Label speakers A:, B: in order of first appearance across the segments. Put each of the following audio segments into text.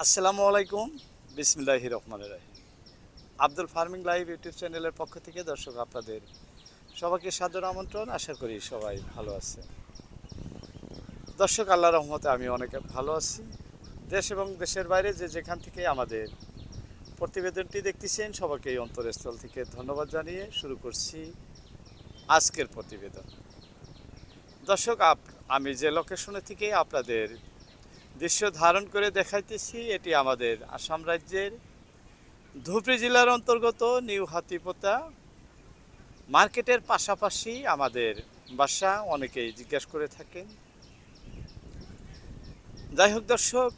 A: আসসালামু আলাইকুম। বিসমিল্লাহি রহমান রাহিম। আব্দুল ফার্মিং লাইভ ইউটিউব চ্যানেলের পক্ষ থেকে দর্শক আপনাদের সবাইকে সাদর আমন্ত্রণ। আশা করি সবাই ভালো আছে দর্শক আল্লাহ রহমতে আমি অনেক ভালো আছি। দেশ এবং দেশের বাইরে যে যেখান থেকে আমাদের প্রতিবেদনটি দেখতেছেন, সবাইকে এই অন্তরস্থল থেকে ধন্যবাদ জানিয়ে শুরু করছি আজকের প্রতিবেদন। দর্শক, আপ- আমি যে লোকেশনে থেকে আপনাদের দৃশ্য ধারণ করে দেখাইতেছি, এটি আমাদের আসাম রাজ্যের ধুবড়ী জেলার অন্তর্গত নিউ হাতিপোতা মার্কেটের পাশাপাশি আমাদের বাসা অনেকেই জিজ্ঞাসা করে থাকেন। যাই হোক দর্শক,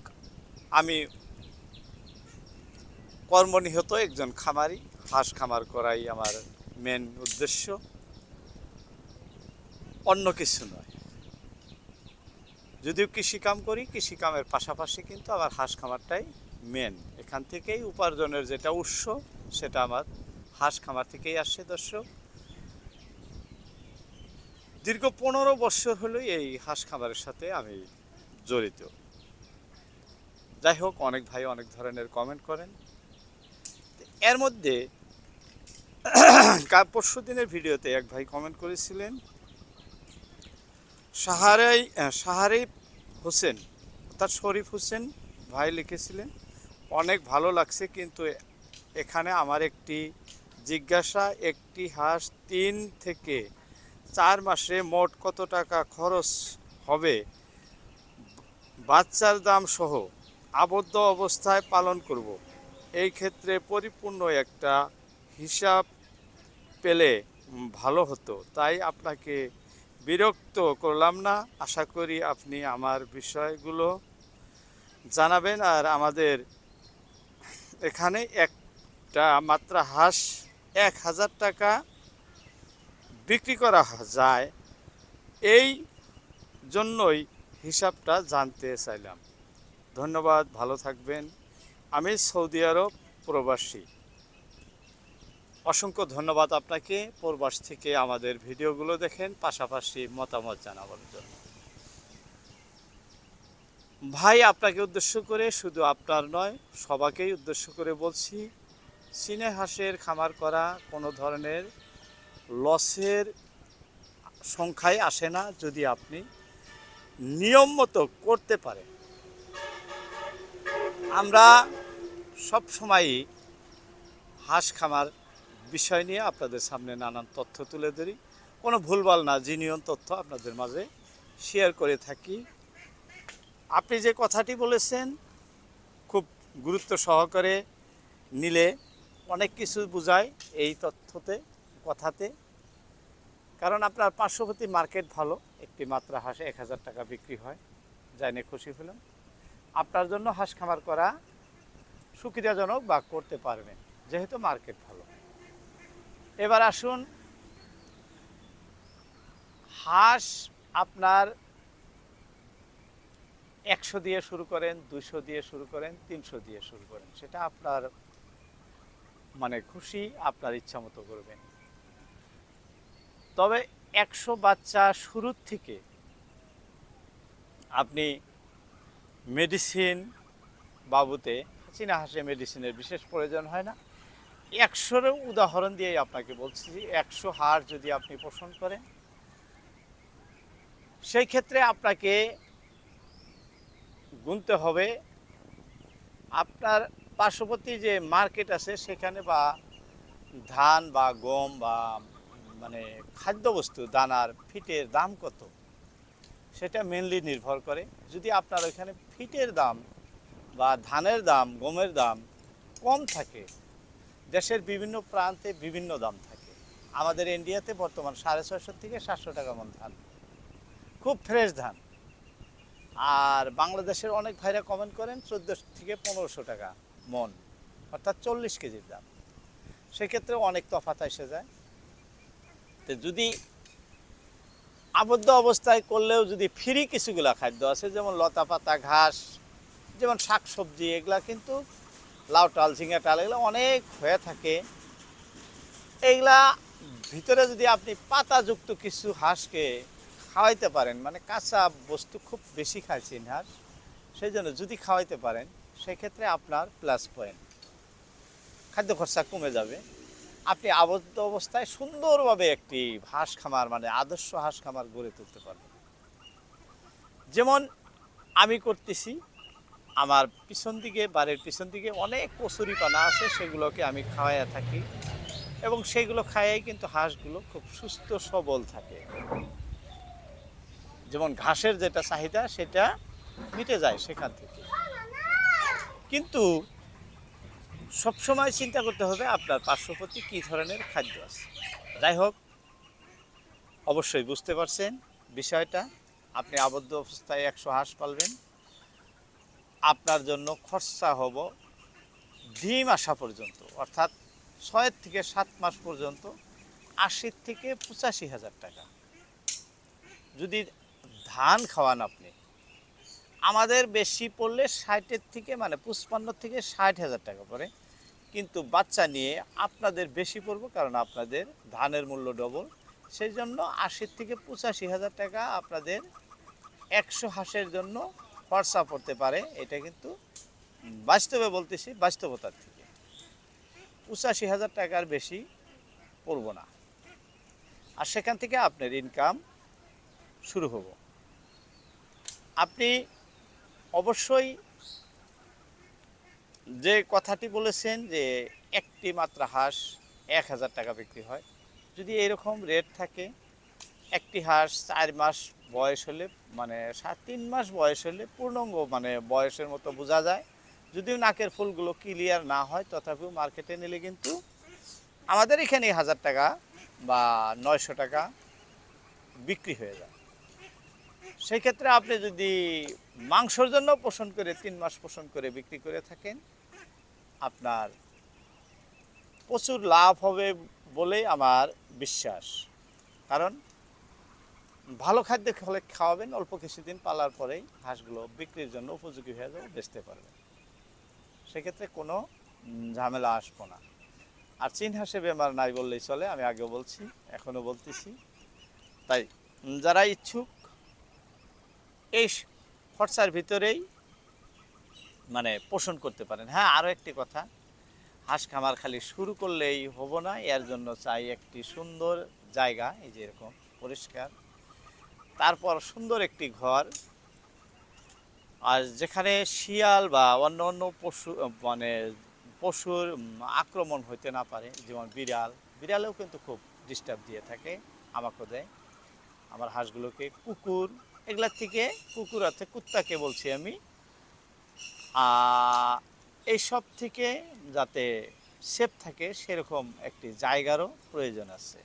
A: আমি কর্মনিহত একজন খামারি, হাঁস খামার করাই আমার মেন উদ্দেশ্য। অন্য কিছু নয়। যদিও কৃষি কাম করি, কৃষি কামের পাশাপাশি কিন্তু আমার হাঁস খামারটাই মেন এখান থেকেই উপার্জনের যেটা উৎস, সেটা আমার হাঁস খামার থেকেই আসছে দর্শক। দীর্ঘ পনেরো বছর হলো এই হাঁস খামারের সাথে আমি জড়িত। যাই হোক অনেক ভাই অনেক ধরনের কমেন্ট করেন। এর মধ্যে পরশু দিনের ভিডিওতে এক ভাই কমেন্ট করেছিলেন সাহারাই সাহারিফ হোসেন, অর্থাৎ শরীফ হোসেন ভাই লিখেছিলেন, অনেক ভালো লাগছে কিন্তু এখানে আমার একটি জিজ্ঞাসা, একটি হাঁস, তিন থেকে চার মাসে মোট কত টাকা খরচ হবে? বাচ্চার দাম সহ আবদ্ধ অবস্থায় পালন করব। এই ক্ষেত্রে পরিপূর্ণ একটা হিসাব পেলে ভালো হতো। তাই আপনাকে বিরক্ত করলাম না। আশা করি আপনি আমার বিষয়গুলো জানাবেন আর আমাদের এখানে একটা মাত্রা হাঁস এক হাজার টাকা বিক্রি করা যায়। এই জন্যই হিসাবটা জানতে চাইলাম। ধন্যবাদ, ভালো থাকবেন। আমি সৌদি আরব প্রবাসী। অসংখ্য ধন্যবাদ আপনাকে। প্রবাস থেকে আমাদের ভিডিওগুলো দেখেন, পাশাপাশি মতামত জানাবার জন্য। ভাই, আপনাকে উদ্দেশ্য করে শুধু আপনার নয় সবাকেই উদ্দেশ্য করে বলছি, চীনে হাঁসের খামার করা কোনো ধরনের লসের সংখ্যায় আসে না যদি আপনি নিয়ম মতো করতে পারেন। আমরা সব সময়ই হাঁস খামার বিষয় নিয়ে আপনাদের সামনে নানান তথ্য তুলে ধরি। কোনো ভুলভাল না, জিনিয়ন তথ্য আপনাদের মাঝে শেয়ার করে থাকি। আপনি যে কথাটি বলেছেন, খুব গুরুত্ব সহকারে নিলে অনেক কিছু বোঝায় এই তথ্যতে, কথাতে। কারণ আপনার পার্শ্ববর্তী মার্কেট ভালো, একটি মাত্রা হাঁসে এক হাজার টাকা বিক্রি হয় জানে খুশি হলাম। আপনার জন্য হাঁস খামার করা সুবিধাজনক বা করতে পারবেন, যেহেতু মার্কেট ভালো। এবার আসুন। হাঁস আপনার একশো দিয়ে শুরু করেন, দুইশো দিয়ে শুরু করেন, তিনশো দিয়ে শুরু করেন। সেটা আপনার মানে খুশি, আপনার ইচ্ছা মতো করবেন। তবে একশো বাচ্চা শুরুর থেকে আপনি মেডিসিন বাবুতে চীনা হাঁসে মেডিসিনের বিশেষ প্রয়োজন হয় না। একশোর উদাহরণ দিয়েই আপনাকে বলছি, একশো হার যদি আপনি পোষণ করেন, সেই ক্ষেত্রে আপনাকে গুনতে হবে। আপনার পার্শ্ববর্তী যে মার্কেট আছে, সেখানে বা ধান বা গম বা মানে খাদ্যবস্তু, দানার ফিটের দাম কত? সেটা মেনলি নির্ভর করে। যদি আপনার ওইখানে ফিটের দাম বা ধানের দাম, গমের দাম কম থাকে দেশের বিভিন্ন প্রান্তে বিভিন্ন দাম থাকে। আমাদের ইন্ডিয়াতে বর্তমান সাড়ে ছয়শো থেকে সাতশো টাকা মন ধান। খুব ফ্রেশ ধান। আর বাংলাদেশের অনেক ভাইরা কমেন্ট করেন চোদ্দোশো থেকে পনেরোশো টাকা মন, অর্থাৎ চল্লিশ কেজির দাম। সেক্ষেত্রে অনেক তফাত এসে যায়। তো যদি আবদ্ধ অবস্থায় করলেও যদি ফ্রি কিছুগুলা খাদ্য আছে, যেমন লতা পাতা ঘাস, যেমন শাক সবজি এগুলা কিন্তু লাউ টাল ঝিঙা টাল এগুলো অনেক হয়ে থাকে। এইগুলা ভিতরে যদি আপনি পাতাযুক্ত কিছু হাঁসকে খাওয়াইতে পারেন মানে কাঁচা বস্তু খুব বেশি খায় চীন হাঁস সেই জন্য যদি খাওয়াইতে পারেন, সেক্ষেত্রে আপনার প্লাস পয়েন্ট খাদ্য খরচা কমে যাবে। আপনি আবদ্ধ অবস্থায় সুন্দরভাবে একটি হাঁস খামার মানে আদর্শ হাঁস খামার গড়ে তুলতে পারবেন। যেমন আমি করতেছি আমার পিছন দিকে, বাড়ির পিছন দিকে অনেক কচুরি পানা আছে, সেগুলোকে আমি খাওয়াইয়া থাকি। এবং সেগুলো খাইয়াই কিন্তু হাঁসগুলো খুব সুস্থ, সবল থাকে। যেমন ঘাসের যেটা চাহিদা, সেটা মিটে যায় সেখান থেকে। কিন্তু সবসময় চিন্তা করতে হবে, আপনার পার্শ্ববর্তী কী ধরনের খাদ্য আছে? যাই হোক, অবশ্যই বুঝতে পারছেন বিষয়টা। আপনি আবদ্ধ অবস্থায় একশো হাঁস পালবেন। আপনার জন্য খরচা হব ডিম আসা পর্যন্ত, অর্থাৎ ছয়ের থেকে সাত মাস পর্যন্ত আশি থেকে পঁচাশি হাজার টাকা। যদি ধান খাওয়ান আপনি, আমাদের বেশি পড়লে ষাটের থেকে মানে পুষ্পান্ন থেকে ষাট হাজার টাকা পড়ে। কিন্তু বাচ্চা নিয়ে আপনাদের বেশি পড়ব কারণ আপনাদের ধানের মূল্য ডবল। সেই জন্য আশির থেকে পঁচাশি হাজার টাকা আপনাদের একশো হাঁসের জন্য খরচা পড়তে পারে, এটা কিন্তু বাস্তবে বলতেছি, বাস্তবতার থেকে। পঁচাশি হাজার টাকার বেশি পড়ব না। আর সেখান থেকে আপনার ইনকাম শুরু হব। আপনি অবশ্যই যে কথাটি বলেছেন যে একটি মাত্রা হাঁস এক হাজার টাকা বিক্রি হয়, যদি এরকম রেট থাকে, একটি হাঁস চার মাস বয়স হলে মানে সাত, তিন মাস বয়স হলে পূর্ণাঙ্গ মানে বয়সের মতো বোঝা যায়। যদিও নাকের ফুলগুলো ক্লিয়ার না হয়, তথাপিও মার্কেটে নিলে কিন্তু আমাদের এখানে হাজার টাকা বা নয়শো টাকা বিক্রি হয়ে যায়। সেই ক্ষেত্রে আপনি যদি মাংসর জন্য পোষণ করে, তিন মাস পোষণ করে বিক্রি করে থাকেন, আপনার প্রচুর লাভ হবে বলে আমার বিশ্বাস। কারণ ভালো খাদ্য খেলে খাওয়াবেন, অল্প কিছুদিন পালার পরেই হাঁসগুলো বিক্রির জন্য উপযোগী হয়ে যাবে, বেচতে পারবেন সেক্ষেত্রে কোনো ঝামেলা আসব না। আর চীন হাঁসে বেমার নাই বললেই চলে, আমি আগে বলছি, এখনও বলতেছি। তাই যারা ইচ্ছুক, এই খরচার ভিতরেই মানে পোষণ করতে পারেন। হ্যাঁ আরও একটি কথা, হাঁস খামার খালি শুরু করলেই হব না, এর জন্য চাই একটি সুন্দর জায়গা, এই যে এরকম পরিষ্কার তারপর সুন্দর একটি ঘর। আর যেখানে শিয়াল বা অন্য অন্য পশু মানে পশুর আক্রমণ হইতে না পারে, যেমন বিড়াল। বিড়ালেও কিন্তু খুব ডিস্টার্ব দিয়ে থাকে, আমাকে দেয়। আমার হাঁসগুলোকে কুকুর এগুলার থেকে কুকুর আছে, কুত্তাকে বলছি আমি। এইসব থেকে যাতে সেফ থাকে, সেরকম একটি জায়গারও প্রয়োজন আছে।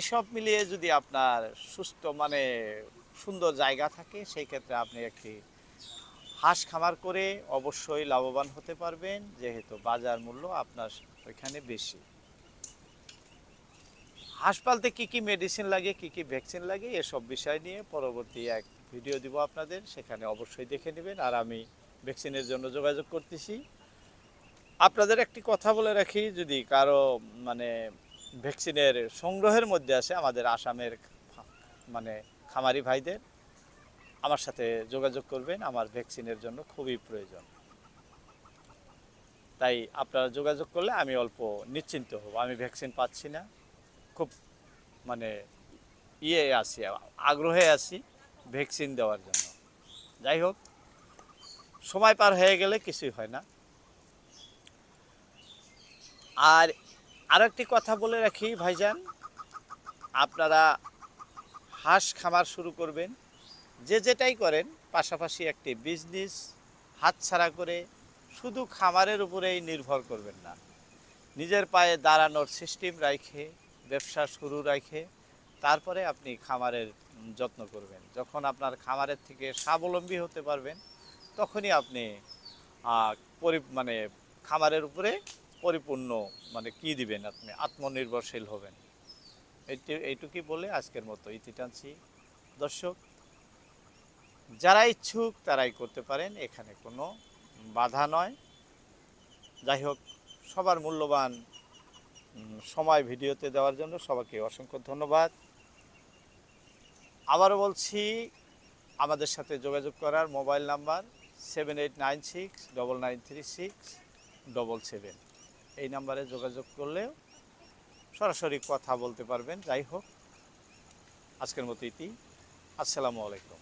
A: এসব মিলিয়ে যদি আপনার সুস্থ মানে সুন্দর জায়গা থাকে, সেই ক্ষেত্রে আপনি একটি হাঁস খামার করে অবশ্যই লাভবান হতে পারবেন, যেহেতু বাজার মূল্য আপনার ওইখানে বেশি। হাঁস পালতে কী কী মেডিসিন লাগে, কী কী ভ্যাকসিন লাগে, এসব বিষয় নিয়ে পরবর্তী এক ভিডিও দিব আপনাদের। সেখানে অবশ্যই দেখে নেবেন, আর আমি ভ্যাকসিনের জন্য যোগাযোগ করতেছি। আপনাদের একটি কথা বলে রাখি, যদি কারও মানে ভ্যাকসিনের সংগ্রহের মধ্যে আছে আমাদের আসামের মানে খামারি ভাইদের। আমার সাথে যোগাযোগ করবেন, আমার ভ্যাকসিনের জন্য খুবই প্রয়োজন। তাই আপনারা যোগাযোগ করলে আমি অল্প নিশ্চিন্ত হব। আমি ভ্যাকসিন পাচ্ছি না। খুব মানে ইয়ে আছি, আগ্রহে আছি ভ্যাকসিন দেওয়ার জন্য। যাই হোক, সময় পার হয়ে গেলে কিছুই হয় না। আর আরও একটি কথা বলে রাখি, ভাইজান। আপনারা হাঁস খামার শুরু করবেন, যে যেটাই করেন, পাশাপাশি একটি বিজনেস হাতছাড়া করে শুধু খামারের উপরেই নির্ভর করবেন না। নিজের পায়ে দাঁড়ানোর সিস্টেম রাখে ব্যবসা শুরু রাখে তারপরে আপনি খামারের যত্ন করবেন। যখন আপনার খামারের থেকে স্বাবলম্বী হতে পারবেন, তখনই আপনি পরি মানে খামারের উপরে পরিপূর্ণ মানে কি দিবেন আপনি? আত্মনির্ভরশীল হবেন। এইটি, এইটুকুই বলে আজকের মতো ইতি টানছি। দর্শক, যারা ইচ্ছুক তারাই করতে পারেন, এখানে কোনো বাধা নয়। যাই হোক, সবার মূল্যবান সময় ভিডিওতে দেওয়ার জন্য সবাইকে অসংখ্য ধন্যবাদ। আবারও বলছি, আমাদের সাথে যোগাযোগ করার mobile number seven eight nine six double nine three six double seven. এই নাম্বারে যোগাযোগ করলেও সরাসরি কথা বলতে পারবেন। যাই হোক, আজকের মতো ইতি আসসালামু আলাইকুম।